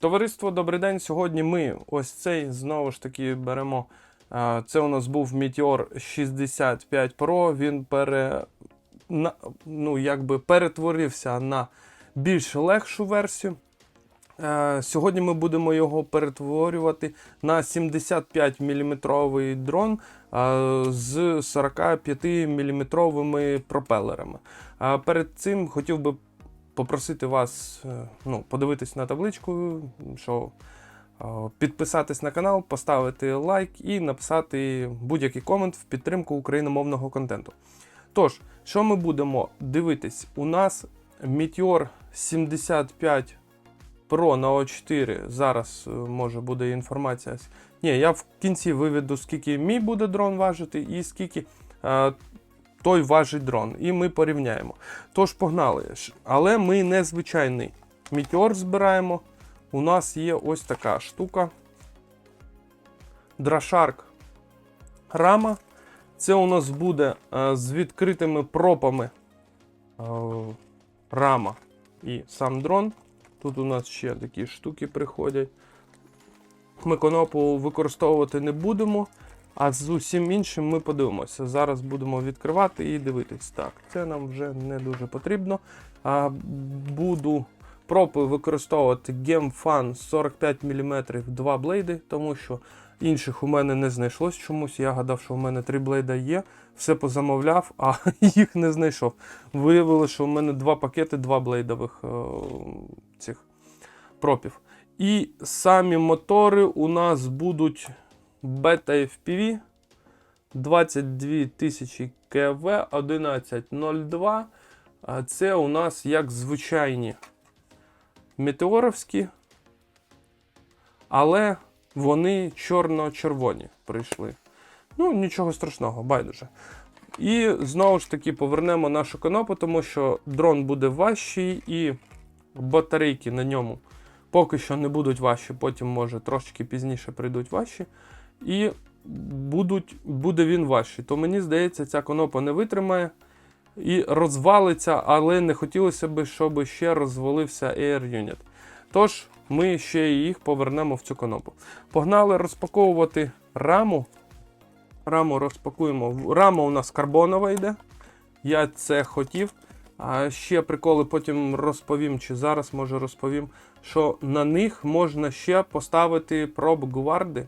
Товариство, добрий день. Сьогодні ми ось цей знову ж таки беремо. Це у нас був Meteor 65 Pro. Він пере, ну, якби перетворився на більш легшу версію. Сьогодні ми будемо його перетворювати на 75 мм дрон з 45 мм пропелерами. Перед цим хотів би попросити вас е, ну, подивитись на табличку, що е, підписатись на канал, поставити лайк і написати будь-який комент в підтримку україномовного контенту. Тож, що ми будемо дивитись? У нас Meteor 75 Pro на O4. Зараз е, може буде інформація. Ні, я в кінці виведу, скільки мій буде дрон важити і скільки той важить дрон. І ми порівняємо. Тож погнали. Але ми не звичайний Meteor збираємо. У нас є ось така штука. Drashark рама. Це у нас буде е, з відкритими пропами е, рама і сам дрон. Тут у нас ще такі штуки приходять. Ми конопу використовувати не будемо, а з усім іншим ми подивимося. Зараз будемо відкривати і дивитись. Так, це нам вже не дуже потрібно. А, буду пропи використовувати GemFan 45 мм 2 блейди, тому що інших у мене не знайшлось чомусь. Я гадав, що у мене 3 блейда є. Все позамовляв, а їх не знайшов. Виявилося, що у мене два пакети, два блейдових е, цих пропів. І самі мотори у нас будуть Beta FPV 22 тисячі КВ 1102. Це у нас як звичайні метеоровські, але вони чорно-червоні прийшли. Ну, нічого страшного, байдуже. І знову ж таки повернемо нашу конопу, тому що дрон буде важчий і батарейки на ньому поки що не будуть важчі, потім, може, трошечки пізніше прийдуть важчі. І будуть, буде він важчий. То мені здається, ця конопа не витримає і розвалиться, але не хотілося б, щоб ще розвалився Air Unit. Тож, ми ще їх повернемо в цю конопу. Погнали розпаковувати раму. Раму розпакуємо. Рама у нас карбонова йде. Я це хотів. А ще приколи потім розповім, чи зараз може розповім, що на них можна ще поставити проб гварди.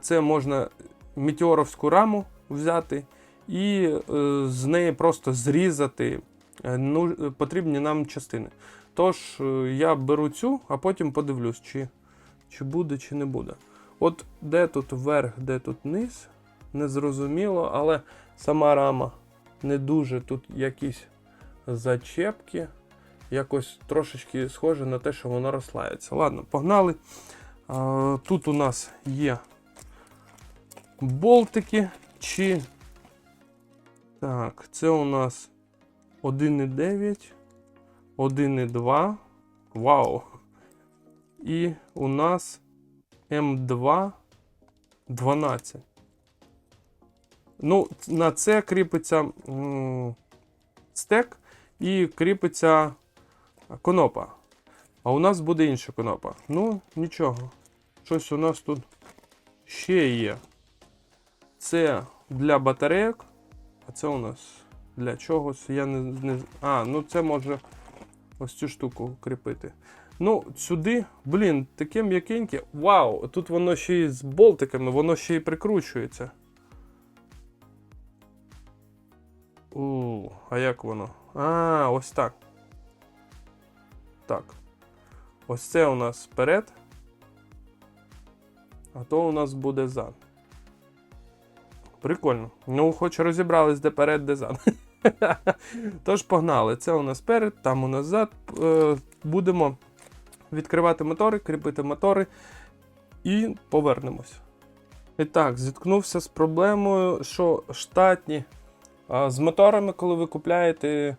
Це можна метеоровську раму взяти і е, з неї просто зрізати е, ну, потрібні нам частини. Тож е, я беру цю, а потім подивлюсь, чи, чи буде, чи не буде. От де тут верх, де тут низ, незрозуміло, але сама рама не дуже тут якісь зачепки. Якось трошечки схоже на те, що воно розслається. Ладно, погнали. Тут у нас є болтики. Чи. Так, це у нас 1,9, 1,2. Вау! І у нас М2 12. Ну, на це кріпиться стек і кріпиться конопа. А у нас буде інша конопа. Ну, нічого. Щось у нас тут ще є. Це для батарейок. А це у нас для чогось. Я не. не... А, ну це може ось цю штуку кріпити. Ну, сюди, блін, таке м'якеньке. Вау! Тут воно ще й з болтиками, воно ще й прикручується. У, а як воно? А, ось так. Так. Ось це у нас вперед. А то у нас буде зад. Прикольно. Ну, хоч розібрались, де перед, де зад. Тож погнали. Це у нас перед, там у нас зад. Е, Будемо відкривати мотори, кріпити мотори і повернемось. І так, зіткнувся з проблемою, що штатні з моторами, коли ви купляєте,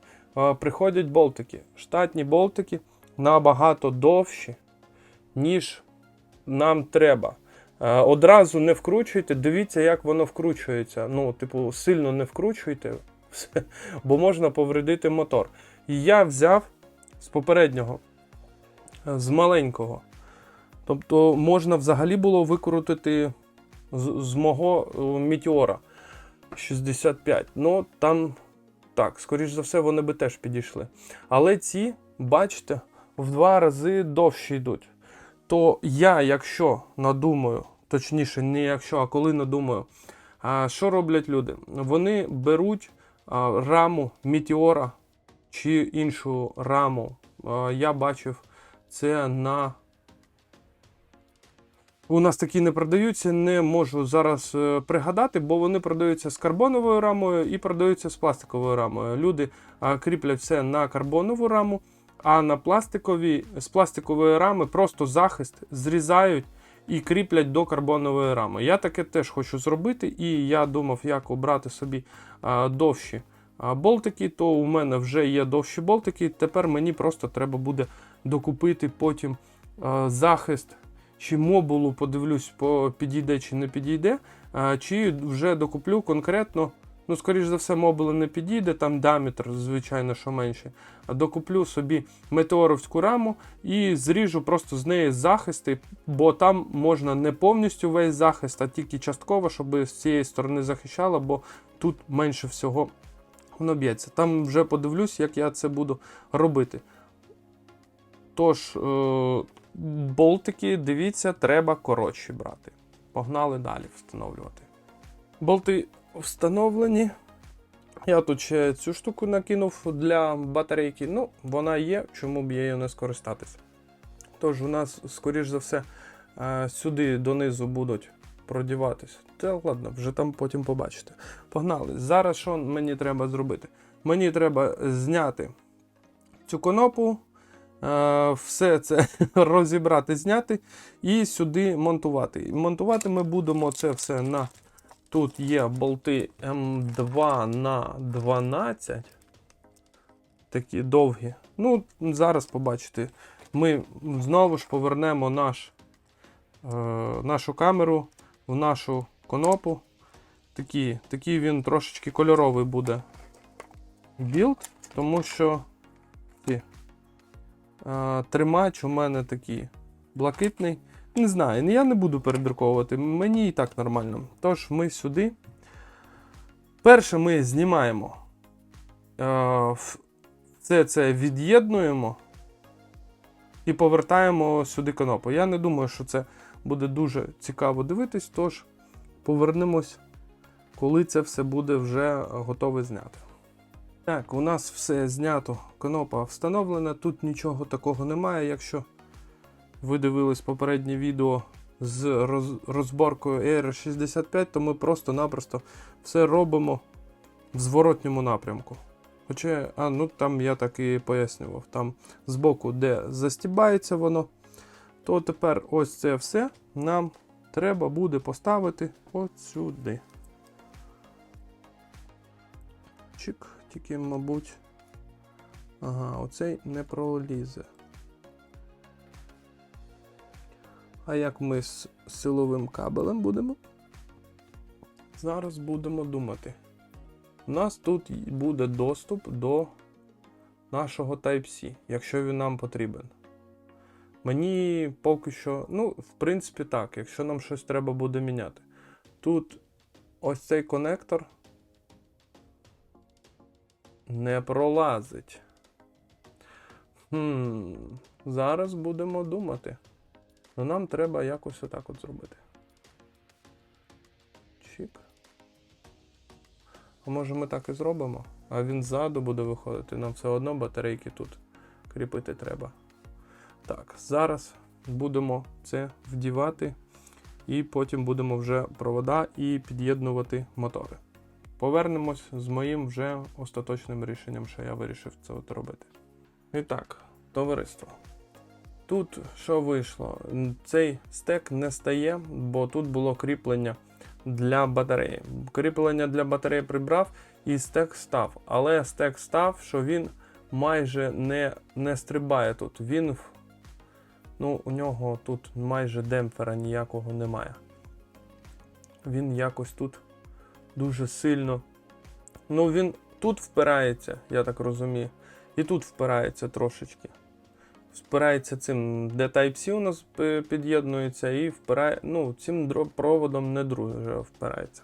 приходять болтики. Штатні болтики набагато довші, ніж нам треба. Е, Одразу не вкручуйте, дивіться, як воно вкручується. Ну, типу, сильно не вкручуйте, все, бо можна повредити мотор. І я взяв з попереднього, е, з маленького Тобто можна взагалі було викрутити з, з мого е, Meteora 65. Ну там так, скоріш за все, вони би теж підійшли. Але ці, бачите, в два рази довше йдуть. То я, якщо надумаю, точніше, не якщо, а коли надумаю, що роблять люди? Вони беруть раму Meteora чи іншу раму. Я бачив це на. У нас такі не продаються, не можу зараз е, пригадати, бо вони продаються з карбоновою рамою і продаються з пластиковою рамою. Люди кріплять все на карбонову раму, а на пластиковій з пластикової рами просто захист зрізають і кріплять до карбонової рами. Я таке теж хочу зробити, і я думав, як обрати собі довші болтики. То у мене вже є довші болтики. Тепер мені просто треба буде докупити потім захист. Чи мобулу подивлюсь, підійде чи не підійде, чи вже докуплю конкретно. Ну, скоріш за все, мобули не підійде, там діаметр, звичайно, що менше. А докуплю собі метеоровську раму і зріжу просто з неї захисти, бо там можна не повністю весь захист, а тільки частково, щоб з цієї сторони захищало, бо тут менше всього воно б'ється. Там вже подивлюсь, як я це буду робити. Тож, е- болтики, дивіться, треба коротші брати. Погнали далі встановлювати. Болти встановлені. Я тут ще цю штуку накинув для батарейки. Ну, вона є, чому б її не скористатися. Тож, у нас, скоріш за все, е, сюди донизу будуть продіватися. Та ладно, вже там потім побачите. Погнали. Зараз що мені треба зробити? Мені треба зняти цю конопу, е, все це розібрати, зняти і сюди монтувати. Монтувати ми будемо це все на. Тут є болти М2 на 12. Такі довгі. Ну, зараз побачите. Ми знову ж повернемо наш, е, нашу камеру в нашу конопу. Такий, такий він трошечки кольоровий буде білд, тому що е, тримач у мене такий блакитний. Не знаю, я не буду передруковувати, мені і так нормально. Тож ми сюди. Перше ми знімаємо. е, Це це від'єднуємо і повертаємо сюди конопу. Я не думаю, що це буде дуже цікаво дивитись, тож повернемось, коли це все буде вже готове зняти. Так, у нас все знято, конопа встановлена. Тут нічого такого немає. Якщо ви дивились попереднє відео з роз- розборкою AR65, то ми просто-напросто все робимо в зворотньому напрямку. Хоча, а, ну там я так і пояснював, там збоку, де застібається воно, то тепер ось це все нам треба буде поставити от сюди. Чик, тільки, мабуть. Ага, оцей не пролізе. А як ми з силовим кабелем будемо? Зараз будемо думати. У нас тут буде доступ до нашого Type-C, якщо він нам потрібен. Мені поки що, ну, в принципі, так, якщо нам щось треба буде міняти. Тут ось цей конектор не пролазить. Хм, зараз будемо думати. Ну нам треба якось отак от зробити. Чик. А може ми так і зробимо? А він ззаду буде виходити. Нам все одно батарейки тут кріпити треба. Так, зараз будемо це вдівати, і потім будемо вже провода і під'єднувати мотори. Повернемось з моїм вже остаточним рішенням, що я вирішив це от робити. І так, товариство. Тут що вийшло? Цей стек не стає, бо тут було кріплення для батареї. Кріплення для батареї прибрав і стек став. Але стек став, що він майже не, не стрибає тут. Він, ну, у нього тут майже демпфера ніякого немає. Він якось тут дуже сильно. Ну, він тут впирається, я так розумію. І тут впирається трошечки. Впирається цим, де Type-C у нас е, під'єднується, і впирає, ну, цим проводом не дуже впирається.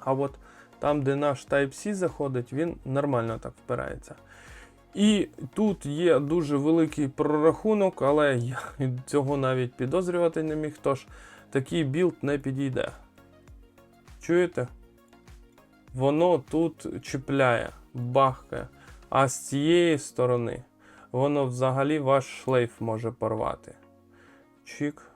А от там, де наш Type-C заходить, він нормально так впирається. І тут є дуже великий прорахунок, але я цього навіть підозрювати не міг, тож такий білд не підійде. Чуєте? Воно тут чіпляє, бахкає. А з цієї сторони воно взагалі ваш шлейф може порвати. Чик.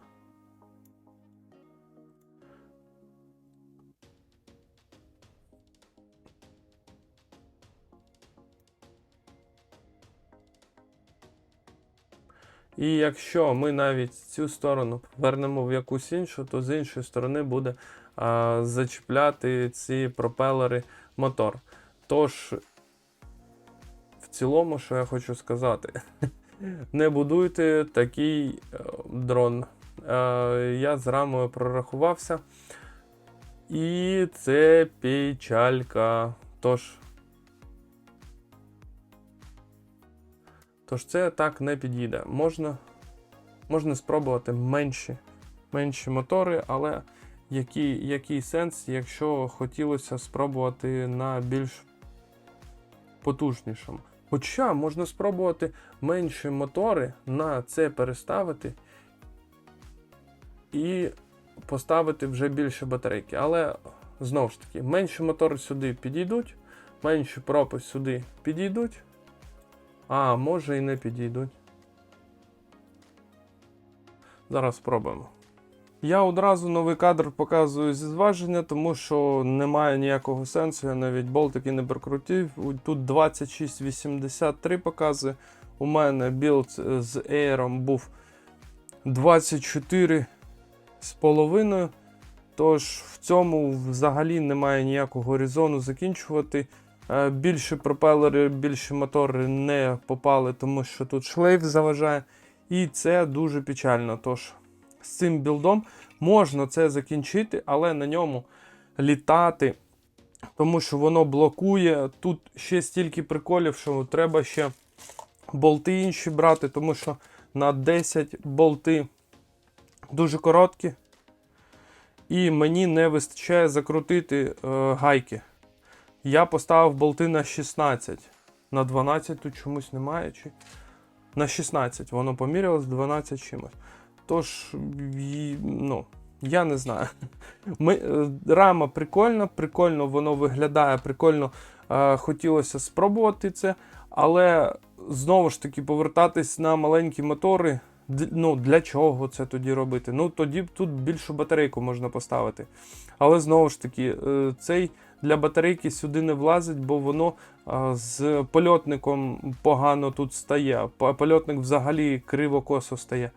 І якщо ми навіть цю сторону повернемо в якусь іншу, то з іншої сторони буде а, зачіпляти ці пропелери мотор. Тож, цілому, що я хочу сказати, не будуйте такий е, дрон. Е, я з рамою прорахувався. І це печалька. Тож. Тож це так не підійде. Можна, можна спробувати менші, менші мотори, але який, який сенс, якщо хотілося спробувати на більш потужнішому. Хоча можна спробувати менші мотори на це переставити і поставити вже більше батарейки. Але знову ж таки, менші мотори сюди підійдуть, менші пропи сюди підійдуть. А, може і не підійдуть. Зараз спробуємо. Я одразу новий кадр показую зі зваження, тому що немає ніякого сенсу. Я навіть болтики не прикрутив. Тут 2683 показує. У мене білд з Air був 24 з половиною. Тож в цьому взагалі немає ніякого резону закінчувати. Е, Більше пропелери, більше мотори не попали, тому що тут шлейф заважає. І це дуже печально. Тож з цим білдом можна це закінчити, але на ньому літати, тому що воно блокує. Тут ще стільки приколів, що треба ще болти інші брати, тому що на 10 болти дуже короткі. І мені не вистачає закрутити е, гайки. Я поставив болти на 16. На 12 тут чомусь немає. Чи... На 16 воно помірялось 12 чимось. Тож, ну, я не знаю. Ми, е, рама прикольна, прикольно воно виглядає, прикольно е, хотілося спробувати це, але знову ж таки повертатись на маленькі мотори. Ну, для чого це тоді робити? Ну, тоді тут більшу батарейку можна поставити. Але знову ж таки, е, цей для батарейки сюди не влазить, бо воно а, з польотником погано тут стає. Польотник взагалі криво-косо стає.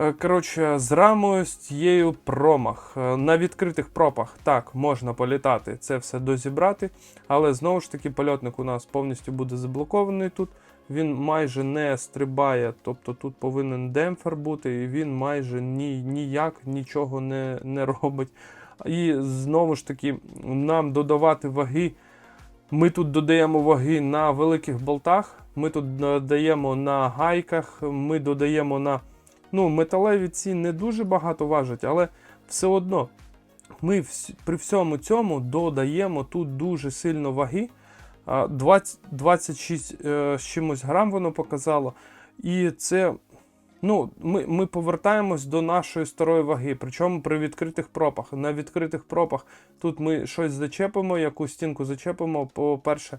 Е, Коротше, з рамою з тією промах. Е, На відкритих пропах так можна політати, це все дозібрати, але знову ж таки польотник у нас повністю буде заблокований тут. Він майже не стрибає, тобто тут повинен демпфер бути, і він майже ні, ніяк нічого не, не робить. І знову ж таки, нам додавати ваги. Ми тут додаємо ваги на великих болтах, ми тут додаємо на гайках, ми додаємо на. Ну, металеві ці не дуже багато важать, але все одно ми при всьому цьому додаємо тут дуже сильно ваги. 20, 26 е, з чимось грам воно показало. І це Ну, ми, ми повертаємось до нашої старої ваги, причому при відкритих пропах. На відкритих пропах тут ми щось зачепимо, яку стінку зачепимо. По-перше,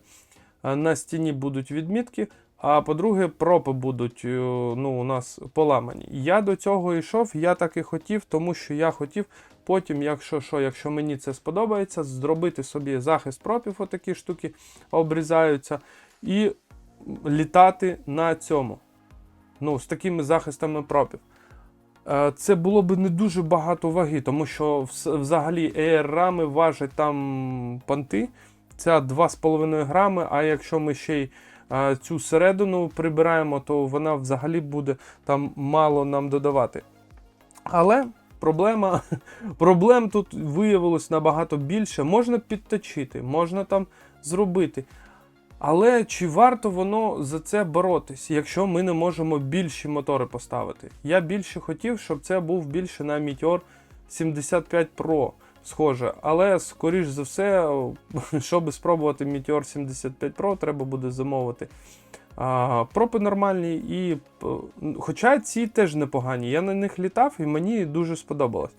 е, на стіні будуть відмітки, а по-друге, пропи будуть е, ну, у нас поламані. Я до цього йшов, я так і хотів, тому що я хотів потім, якщо що, якщо мені це сподобається, зробити собі захист пропів, отакі штуки обрізаються, і літати на цьому ну, з такими захистами пропів. Е, Це було б не дуже багато ваги, тому що взагалі AR-рами важать там понти. Це 2,5 грами, а якщо ми ще й цю середину прибираємо, то вона взагалі буде там мало нам додавати. Але проблема, проблем тут виявилось набагато більше. Можна підточити, можна там зробити. Але чи варто воно за це боротись, якщо ми не можемо більші мотори поставити? Я більше хотів, щоб це був більше на Meteor 75 Pro схоже. Але, скоріш за все, щоб спробувати Meteor 75 Pro, треба буде замовити а, пропи нормальні. І, хоча ці теж непогані. Я на них літав і мені дуже сподобалось.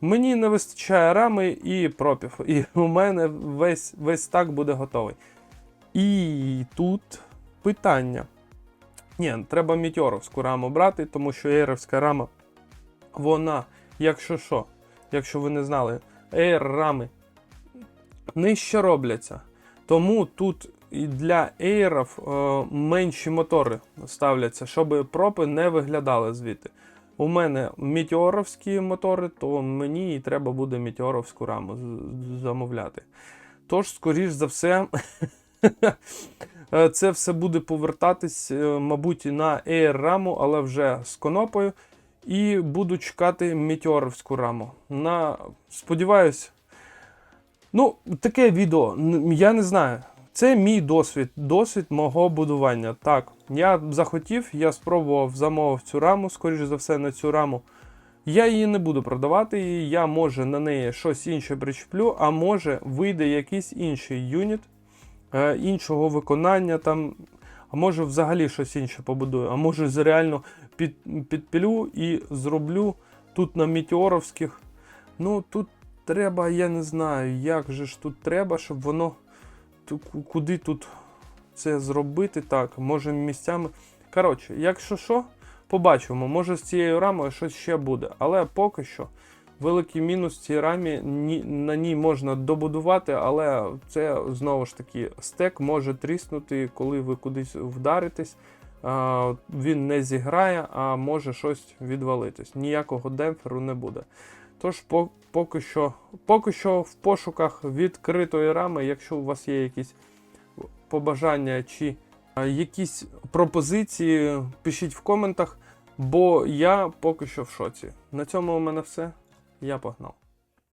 Мені не вистачає рами і пропів, і у мене весь, весь стак буде готовий. І тут питання. Ні, треба мітьоровську раму брати, тому що ейровська рама, вона, якщо що, якщо ви не знали, ейр рами нижче робляться. Тому тут і для ейрів е, менші мотори ставляться, щоб пропи не виглядали звідти. У мене мітеоровські мотори, то мені і треба буде мітеоровську раму замовляти. Тож, скоріш за все, е, це все буде повертатись, е, мабуть, на Air раму, але вже з конопою. І буду чекати мітеоровську раму. На... Сподіваюсь. Ну, таке відео. Я не знаю. Це мій досвід, досвід мого будування. Так, я захотів, я спробував замовив цю раму, скоріш за все, на цю раму. Я її не буду продавати, і я може на неї щось інше причеплю, а може вийде якийсь інший юніт е, іншого виконання, там, а може взагалі щось інше побудую, а може реально під, підпілю і зроблю тут на мітеоровських. Ну тут треба, я не знаю, як же ж тут треба, щоб воно куди тут це зробити. Так, може місцями. Коротше, якщо що, побачимо, може з цією рамою щось ще буде. Але поки що великий мінус цій рамі на ній можна добудувати, але це знову ж таки стек може тріснути, коли ви кудись вдаритесь. Він не зіграє, а може щось відвалитись. Ніякого демпферу не буде. Тож, по, поки, що, поки що в пошуках відкритої рами, якщо у вас є якісь побажання чи якісь пропозиції, пишіть в коментах, бо я поки що в шоці. На цьому у мене все. Я погнав.